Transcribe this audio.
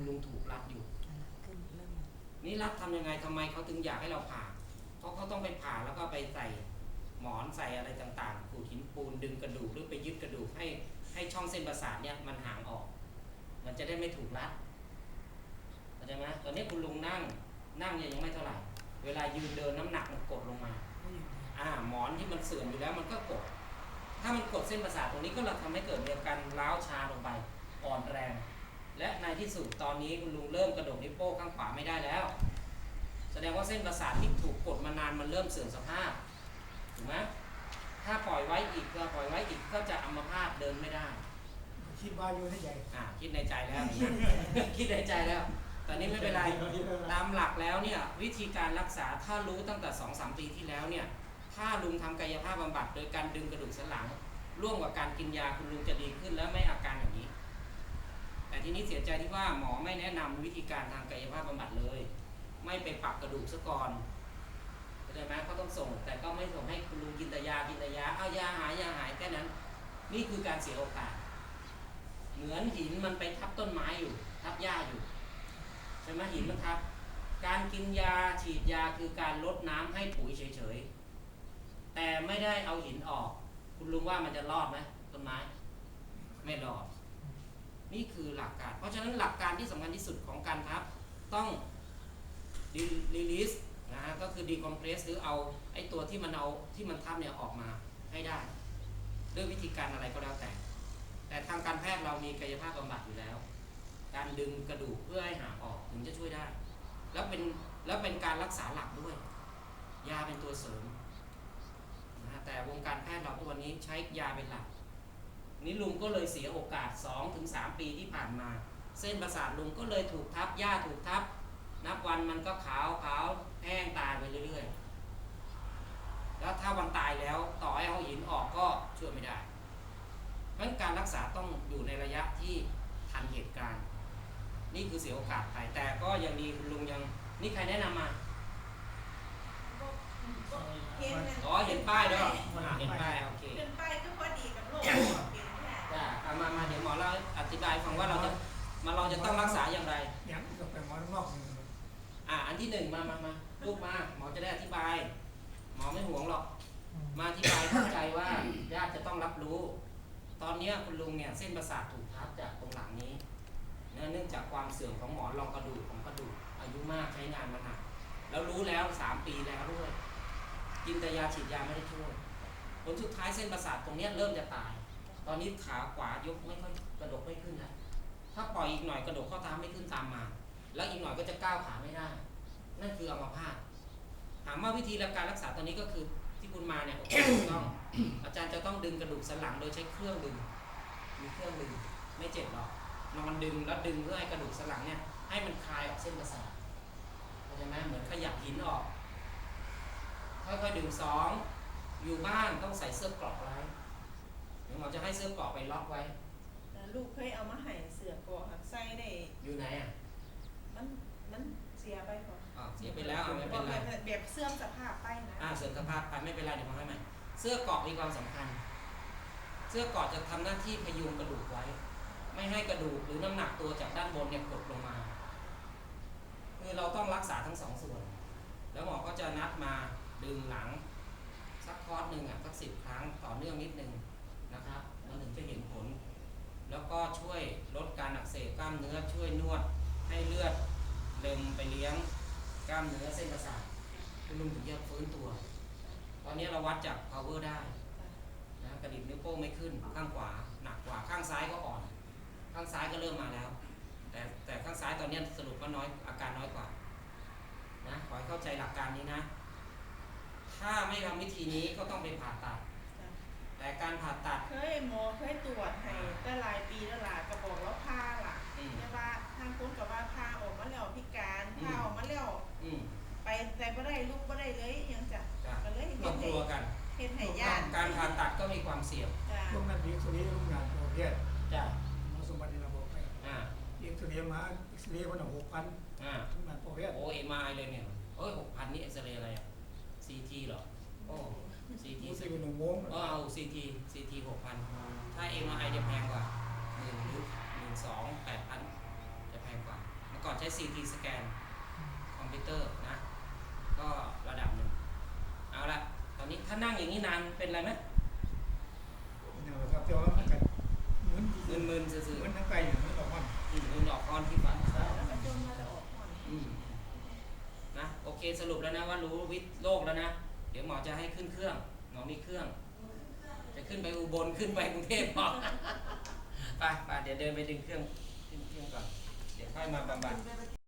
คุณลุงถูกรัดอยู่ขึ้นเริ่มนี่รัฐทำยังไงทำไมเขาถึงอยากให้เราผ่า เพราะเขาต้องไปผ่าแล้วก็ไปใส่หมอนใส่อะไรต่างๆขูดหินปูนดึงกระดูกหรือไปยึดกระดูกให้ให้ช่องเส้นประสาทเนี่ยมันห่างออก มันจะได้ไม่ถูกรัดเข้าใจไหมตอนนี้คุณลุงนั่งนั่งเนี่ยยังไม่เท่าไหร่ เวลายืนเดินน้ำหนักมันกดลงมาอ่าหมอนที่มันเสื่อมอยู่แล้วมันก็กด ถ้ามันกดเส้นประสาทตรงนี้ก็เราทำให้เกิดอาการร้าวชาลงไปอ่อนแรง และในที่สุดตอนนี้คุณลุงเริ่มกระดกนิ้วโป้งข้างขวาไม่ได้แล้ว แสดงว่าเส้นประสาทที่ถูกกดมานานมันเริ่มเสื่อมสภาพถูกไหมถ้าปล่อยไว้อีกก็ปล่อยไว้อีกก็จะอัมพาตเดินไม่ได้ คิดว่าอยู่ในใจอ่าคิดในใจแล้ว คิดในใจแล้ว ตอนนี้ไม่เป็นไรตามหลักแล้วเนี่ยวิธีการรักษาถ้ารู้ตั้งแต่2อสปีที่แล้วเนี่ยถ้าลุงทำกายภาพบำบัดโดยการดึงกระดูกสันหลัง ร่วมกับการกินยาคุณลุงจะดีขึ้นและไม่อาการอย่างนี้แต่ ทีนี้เสียใจที่ว่าหมอไม่แนะนำวิธีการทางกายภาพบำบัดเลย ไม่ไปปรับกระดูกซะก่อนเข้าใจไหมเขาต้องส่ง แต่ก็ไม่ส่งให้คุณลุงกินแต่ยากินแต่ยาเอายาหายยาหายแค่นั้น นี่คือการเสียโอกาส เหมือนหินมันไปทับต้นไม้อยู่ ทับหญ้าอยู่ใช่ไหมหินมันทับการกินยาฉีดยาคือการลดน้ำให้ปุ๋ยเฉยๆแต่ไม่ได้เอาหินออก คุณลุงว่ามันจะรอดไหมต้นไม้ ไม่รอด นี่คือหลักการ เพราะฉะนั้นหลักการที่สำคัญที่สุดของการทับต้องรีลิสนะฮะก็คือดีคอมเพรสหรือเอาไอ้ตัวที่มันเอาที่มันทับเนี่ยออกมาให้ได้ ด้วยวิธีการอะไรก็แล้วแต่ แต่ทางการแพทย์เรามีกายภาพบำบัดอยู่แล้ว การดึงกระดูกเพื่อให้หาออกถึงจะช่วยได้ แล้วเป็นแล้วเป็นการรักษาหลักด้วย ยาเป็นตัวเสริมนะฮะแต่วงการแพทย์เราทุกวันนี้ใช้ยาเป็นหลัก นี่ลุงก็เลยเสียโอกาส 2-3 ปีที่ผ่านมา เส้นประสาทลุงก็เลยถูกทับหญ้าถูกทับ นับวันมันก็ขาวขาวแห้งตายไปเรื่อยๆ แล้วถ้าวันตายแล้วต่อให้เอาหินออกก็ช่วยไม่ได้เพราะฉะนั้นการรักษาต้องอยู่ในระยะที่ทันเหตุการณ์ นี่คือเสียโอกาสไปแต่ก็ยังดีคุณลุงยังนี่ใครแนะนำมาเห็นนะอ๋อเห็นป้ายด้วยเหรออ่าเห็นป้ายโอเค ที่หนึ่งมามามาลูกมา หมอจะได้อธิบาย หมอไม่ห่วงหรอก มาอธิบายเข้าใจว่าญาติจะต้องรับรู้ ตอนเนี้ยคุณลุงเนี่ยเส้นประสาทถูกทับจากตรงหลังนี้เนื่องเนื่องจากความเสื่อมของหมอนรองกระดูกของกระดูกอายุมากใช้งานมาหนักแล้วรู้แล้วสามปีแล้วด้วย กินแต่ยาฉีดยาไม่ได้ช่วยผลสุดท้ายเส้นประสาทตรงเนี้ยเริ่มจะตาย ตอนนี้ขาขวายกไม่ค่อยกระดกไม่ขึ้นแล้วถ้าปล่อยอีกหน่อยกระดกข้อเท้าไม่ขึ้นตามมา แล้วอีกหน่อยก็จะก้าวขาไม่ได้ นั่นคืออัมพาตถามว่าวิธีการรักษาตอนนี้ก็คือที่คุณมาเนี่ยอเคถูกต้อง อาจารย์จะต้องดึงกระดูกสันหลังโดยใช้เครื่องดึง มีเครื่องดึงไม่เจ็บหรอกนอนดึงแล้วดึงเพื่อให้กระดูกสันหลังเนี่ยให้มันคลายออกเส้นประสาทเข้าใจไหมเหมือนขยับหินออกค่อยๆดึงสองอยู่บ้านต้องใส่เสื้อกราะไว้เดี๋ยวหมอจะให้เสื้อกราะไปล็อกไว้ สภาพไปไม่เป็นไรเดี๋ยวมาให้ใหม่ เสื้อเกาะมีความสำคัญ เสื้อเกาะจะทำหน้าที่พยุงกระดูกไว้ ไม่ให้กระดูกหรือน้ำหนักตัวจากด้านบนเนี่ยกดลงมา คือเราต้องรักษาทั้งสองส่วน แล้วหมอก็จะนัดมาดึงหลังสักคอร์สหนึ่งอะสักสิบครั้งต่อเนื่องนิดนึงนะครับมันถึงจะเห็นผล แล้วก็ช่วยลดการอักเสบกล้ามเนื้อช่วยนวดให้เลือดเล็มไปเลี้ยงกล้ามเนื้อเส้นประสาทคุณลุงถึงจะฟื้นตัว อนนี้เราวัดจาก power ได้นะกระดิกนิ้วโป้งไม่ขึ้น ข้างขวาหนักกว่าข้างซ้ายก็อ่อน ข้างซ้ายก็เริ่มมาแล้ว แต่แต่ข้างซ้ายตอนนี้สรุปว่าน้อยอาการน้อยกว่านะขอให้เข้าใจหลักการนี้นะ ถ้าไม่ทำวิธีนี้ก็ต้องไปผ่าตัด แต่การผ่าตัดเคยหมอเคยตรวจให้แต่หลายปีแล้วล่ะก็บอกว่าพาล่ะอืมแต่ แต่บ่ได้ลุกบ่ได้เลยยังจ้ะจ้ะก็เลยก็เฮ็ดกให้ลัวกันเฮ็ดให้ญาติการผ่าตัดก็มีความเสี่ยงจ้ะช่วงนั้นเอ็กซเรย์โรงงานโรงเรียนจ้ะหมอสมบัติระบบไปอ่าเอ็กซเรย์มาเอ็กซเรย์วันละหกพันอ่าโรงงานโรงเรียนโอเอ็มไอเลยเนี่ยเอ้ยหกพันนี่เอ็กซเรย์อะไรอะซีทีเหรอโอ้ซีทีที่สิบหนึ่งโมงก็เอาซีทีซีทีหกพันถ้าเอ็มไอจะแพงกว่าหมื่นหรือหมื่นสองแปดพันจะแพงกว่าแใช้ CT สแกนคอมพิวเตอร์นะ ก็ระดับหนึ่งเอาละตอนนี้ถ้านั่งอย่างนี้นานเป็นอะไรไหมเนี่ยครับแต่ว่ามันกันเหมือนมึนๆซื่อเหมือนทั้งไกลเนี่ยมันออกมันๆอืมมึนออกก้อนที่ฝันแล้วก็จมมาจะออกก่อนอืมนะโอเคสรุปแล้วนะว่ารู้วิทย์โลกแล้วนะ เดี๋ยวหมอจะให้ขึ้นเครื่อง หมอมีเครื่อง จะขึ้นไปอุบลขึ้นไปกรุงเทพหมอ ไปไปเดี๋ยวเดินไปดึงเครื่องขึ้นเครื่องก่อน เดี๋ยวค่อยมาบำบัด